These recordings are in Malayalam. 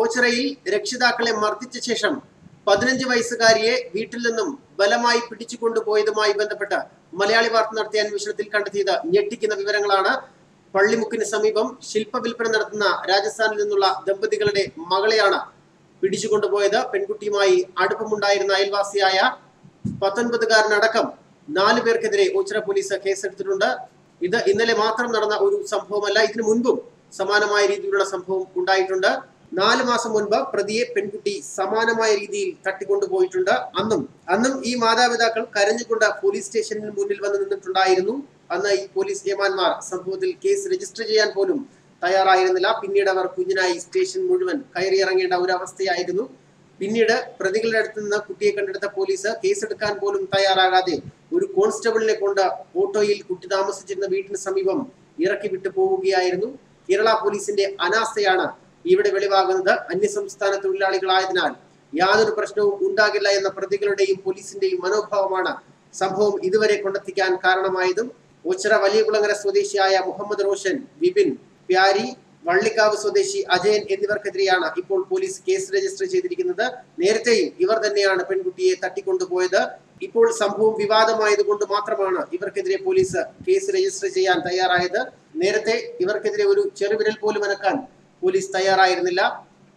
ഓച്ചിറയിൽ രക്ഷിതാക്കളെ മർദ്ദിച്ച ശേഷം പതിനഞ്ച് വയസ്സുകാരിയെ വീട്ടിൽ നിന്നും ബലമായി പിടിച്ചുകൊണ്ടുപോയതുമായി ബന്ധപ്പെട്ട് മലയാളി വാർത്ത നടത്തിയ അന്വേഷണത്തിൽ കണ്ടെത്തിയത് ഞെട്ടിക്കുന്ന വിവരങ്ങളാണ്. പള്ളിമുക്കിന് സമീപം ശില്പ വിൽപ്പന നടത്തുന്ന രാജസ്ഥാനിൽ നിന്നുള്ള ദമ്പതികളുടെ മകളെയാണ് പിടിച്ചുകൊണ്ടുപോയത് പെൺകുട്ടിയുമായി അടുപ്പമുണ്ടായിരുന്ന അയൽവാസിയായ പത്തൊൻപതുകാരനടക്കം നാലു പേർക്കെതിരെ ഓച്ചിറ പോലീസ് കേസെടുത്തിട്ടുണ്ട്. ഇത് ഇന്നലെ മാത്രം നടന്ന ഒരു സംഭവമല്ല ഇതിനു മുൻപും സമാനമായ രീതിയിലുള്ള സംഭവം ഉണ്ടായിട്ടുണ്ട്. നാല് മാസം മുൻപ് പ്രതിയെ പെൺകുട്ടി സമാനമായ രീതിയിൽ തട്ടിക്കൊണ്ടുപോയിട്ടുണ്ട്. അന്നും അന്നും ഈ മാതാപിതാക്കൾ കരഞ്ഞുകൊണ്ട് പോലീസ് സ്റ്റേഷനിൽ മുന്നിൽ വന്ന് നിന്നിട്ടുണ്ടായിരുന്നു. അന്ന് ഈ പോലീസ് ഏമാന്മാർ സംഭവത്തിൽ കേസ് രജിസ്റ്റർ ചെയ്യാൻ പോലും തയ്യാറായിരുന്നില്ല. പിന്നീട് അവർ കുഞ്ഞിനായി സ്റ്റേഷൻ മുഴുവൻ കയറിയിറങ്ങേണ്ട ഒരു അവസ്ഥയായിരുന്നു പിന്നീട് പ്രതികളുടെ അടുത്ത് നിന്ന് കുട്ടിയെ കണ്ടെടുത്ത പോലീസ് കേസെടുക്കാൻ പോലും തയ്യാറാകാതെ ഒരു കോൺസ്റ്റബിളിനെ കൊണ്ട് ഓട്ടോയിൽ കുട്ടി താമസിച്ചിരുന്ന വീട്ടിന് സമീപം ഇറക്കി വിട്ടു പോവുകയായിരുന്നു കേരള പോലീസിന്റെ അനാസ്ഥയാണ് ഇവിടെ വെളിവാകുന്നത് അന്യസംസ്ഥാന തൊഴിലാളികളായതിനാൽ യാതൊരു പ്രശ്നവും ഉണ്ടാകില്ല എന്ന പ്രതികളുടെയും പോലീസിന്റെയും മനോഭാവമാണ് സംഭവം ഇതുവരെ കൊണ്ടെത്തിക്കാൻ കാരണമായതും. ഓച്ചിറ വലിയകുളങ്ങര സ്വദേശിയായ മുഹമ്മദ് റോഷൻ വിപിൻ പ്യാരി വള്ളിക്കാവ് സ്വദേശി അജയൻ എന്നിവർക്കെതിരെയാണ് ഇപ്പോൾ പോലീസ് കേസ് രജിസ്റ്റർ ചെയ്തിരിക്കുന്നത്. നേരത്തെയും ഇവർ തന്നെയാണ് പെൺകുട്ടിയെ തട്ടിക്കൊണ്ടുപോയത്. ഇപ്പോൾ സംഭവം വിവാദമായതുകൊണ്ട് മാത്രമാണ് ഇവർക്കെതിരെ പോലീസ് കേസ് രജിസ്റ്റർ ചെയ്യാൻ തയ്യാറായത്. നേരത്തെ ഇവർക്കെതിരെ ഒരു ചെറുവിരൽ പോലും അനക്കാൻ പോലീസ് തയ്യാറായിരുന്നില്ല.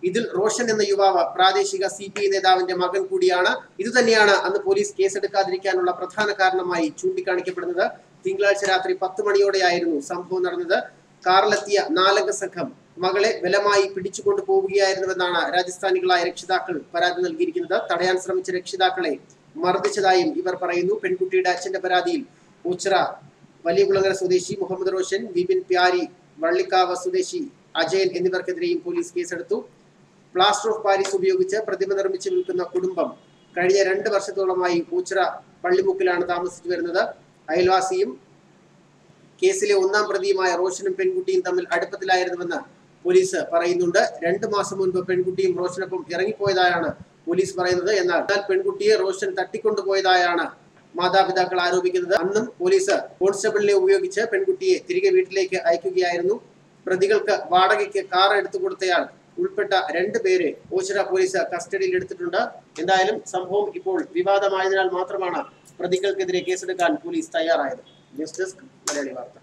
ഇതിൽ റോഷൻ എന്ന യുവാവ് പ്രാദേശിക സി പി ഐ നേതാവിന്റെ മകൻ കൂടിയാണ്. ഇതുതന്നെയാണ് അന്ന് പോലീസ് കേസെടുക്കാതിരിക്കാനുള്ള പ്രധാന കാരണമായി ചൂണ്ടിക്കാണിക്കപ്പെടുന്നത്. തിങ്കളാഴ്ച രാത്രി പത്ത് മണിയോടെയായിരുന്നു സംഭവം നടന്നത്. കാറിലെത്തിയ നാലംഗ സംഘം മകളെ ബലമായി പിടിച്ചുകൊണ്ടു പോവുകയായിരുന്നുവെന്നാണ് രാജസ്ഥാനികളായ രക്ഷിതാക്കൾ പരാതി നൽകിയിരിക്കുന്നത്. തടയാൻ ശ്രമിച്ച രക്ഷിതാക്കളെ മർദ്ദിച്ചതായും ഇവർ പറയുന്നു. പെൺകുട്ടിയുടെ അച്ഛന്റെ പരാതിയിൽ ഉച്ചറ വലിയകുളങ്ങര സ്വദേശി മുഹമ്മദ് റോഷൻ വിപിൻ പ്യാരി വള്ളിക്കാവ് സ്വദേശി അജയൻ എന്നിവർക്കെതിരെയും പോലീസ് കേസെടുത്തു. പ്ലാസ്റ്റർ ഓഫ് പാരീസ് ഉപയോഗിച്ച് പ്രതിമ നിർമ്മിച്ച് വിൽക്കുന്ന കുടുംബം കഴിഞ്ഞ രണ്ട് വർഷത്തോളമായി പൂച്ചിറ പള്ളിമുക്കിലാണ് താമസിച്ചു വരുന്നത്. അയൽവാസിയും കേസിലെ ഒന്നാം പ്രതിയുമായ റോഷനും പെൺകുട്ടിയും തമ്മിൽ അടുപ്പത്തിലായിരുന്നുവെന്ന് പോലീസ് പറയുന്നുണ്ട്. രണ്ടു മാസം മുൻപ് പെൺകുട്ടിയും റോഷനൊപ്പം ഇറങ്ങിപ്പോയതായാണ് പോലീസ് പറയുന്നത്. എന്നാൽ പെൺകുട്ടിയെ റോഷൻ തട്ടിക്കൊണ്ടുപോയതായാണ് മാതാപിതാക്കൾ ആരോപിക്കുന്നത്. അന്നും പോലീസ് കോൺസ്റ്റബിളിനെ ഉപയോഗിച്ച് പെൺകുട്ടിയെ തിരികെ വീട്ടിലേക്ക് അയക്കുകയായിരുന്നു. പ്രതികൾക്ക് വാടകയ്ക്ക് കാർ എടുത്തു കൊടുത്തയാൾ ഉൾപ്പെട്ട രണ്ട് പേരെ ഓച്ചിറ പോലീസ് കസ്റ്റഡിയിൽ എടുത്തിട്ടുണ്ട്. എന്തായാലും സംഭവം ഇപ്പോൾ വിവാദമായതിനാൽ മാത്രമാണ് പ്രതികൾക്കെതിരെ കേസെടുക്കാൻ പോലീസ് തയ്യാറായത്. ന്യൂസ് ഡെസ്ക് മലയാളി വാർത്ത.